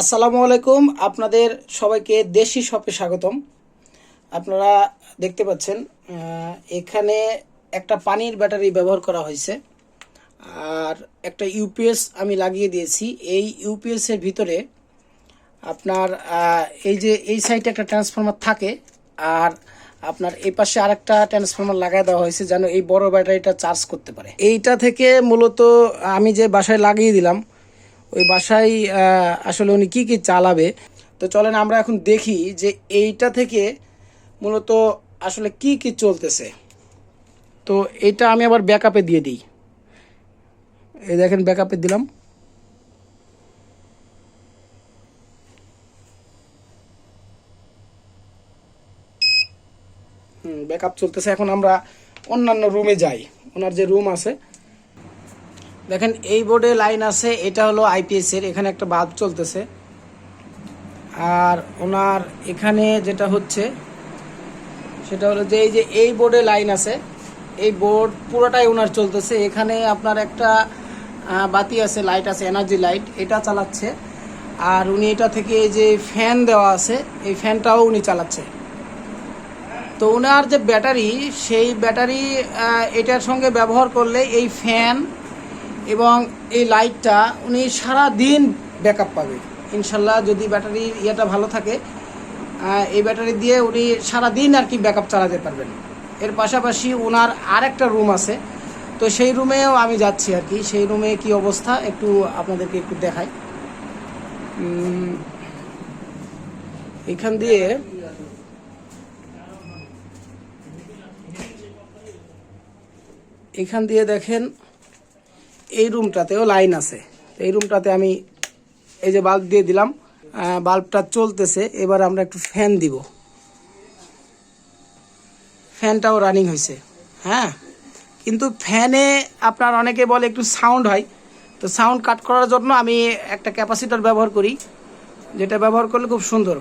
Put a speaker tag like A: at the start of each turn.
A: আসসালামু আলাইকুম। আপনাদের সবাইকে দেশি শপে স্বাগতম। আপনারা দেখতে পাচ্ছেন এখানে একটা পানির ব্যাটারি ব্যবহার করা হয়েছে। আর একটা ইউপিএস আমি লাগিয়ে দিয়েছি। এই ইউপিএস এর ভিতরে আপনার এই যে এই সাইডে একটা ট্রান্সফরমার থাকে, আর আপনার এই পাশে আরেকটা ট্রান্সফরমার লাগাই দেওয়া হয়েছে, যেন এই বড় ব্যাটারিটা চার্জ করতে পারে। এইটা থেকে মূলত আমি যে বাসায় লাগিয়ে দিলাম ওই বাসায় আসলে উনি কি কি চালাবে? তো চলেন আমরা এখন দেখি যে এইটা থেকে মূলত আসলে কি কি চলতেছে। তো এটা আমি আবার ব্যাকআপে দিয়ে দিই। এই দেখেন ব্যাকআপে দিলাম। হুম ব্যাকআপ চলতেছে। এখন আমরা অন্যান্য রুমে যাই। ওনার যে রুম আছে দেখেন, এই বোর্ডে লাইন আছে, এটা হলো আইপিএস এর, এখানে একটা বাল্ব চলতেছে। আর ওনার এখানে যেটা হচ্ছে, সেটা হলো যে এই যে এই বোর্ডে লাইন আছে, এই বোর্ড পুরোটাই ওনার চলতেছে। এখানে আপনার একটা বাতি আছে, লাইট আছে, এনার্জি লাইট, এটা চালাচ্ছে। আর উনি এটা থেকে যে ফ্যান দেওয়া আছে, এই ফ্যানটাও উনি চালাচ্ছে। তো ওনার যে ব্যাটারি, সেই ব্যাটারি এটার সঙ্গে ব্যবহার করলে এই ফ্যান এবং এই লাইটটা উনি সারা দিন ব্যাকআপ পাবে। ইনশাল্লাহ যদি ব্যাটারি ইয়েটা ভালো থাকে এই ব্যাটারি দিয়ে উনি সারা দিন আর কি ব্যাকআপ চালাতে পারবেন। এর পাশাপাশি ওনার আরেকটা রুম আছে, তো সেই রুমেও আমি যাচ্ছি আর কি। সেই রুমে কি অবস্থা একটু আপনাদেরকে একটু দেখাই। এখান দিয়ে এখান দিয়ে দেখেন এই রুমটাতেও লাইন আছে। এই রুমটাতে আমি এই যে বাল্ব দিয়ে দিলাম বাল্বটা চলতেছে, এবার আমরা একটু ফ্যান দিব। ফ্যানটাও রানিং হয়েছে। হ্যাঁ? কিন্তু ফ্যানে আপনার অনেকে বলে একটু সাউন্ড হয়। তো সাউন্ড কাট করার জন্য আমি একটা ক্যাপাসিটার ব্যবহার করি। যেটা ব্যবহার করলে খুব সুন্দর।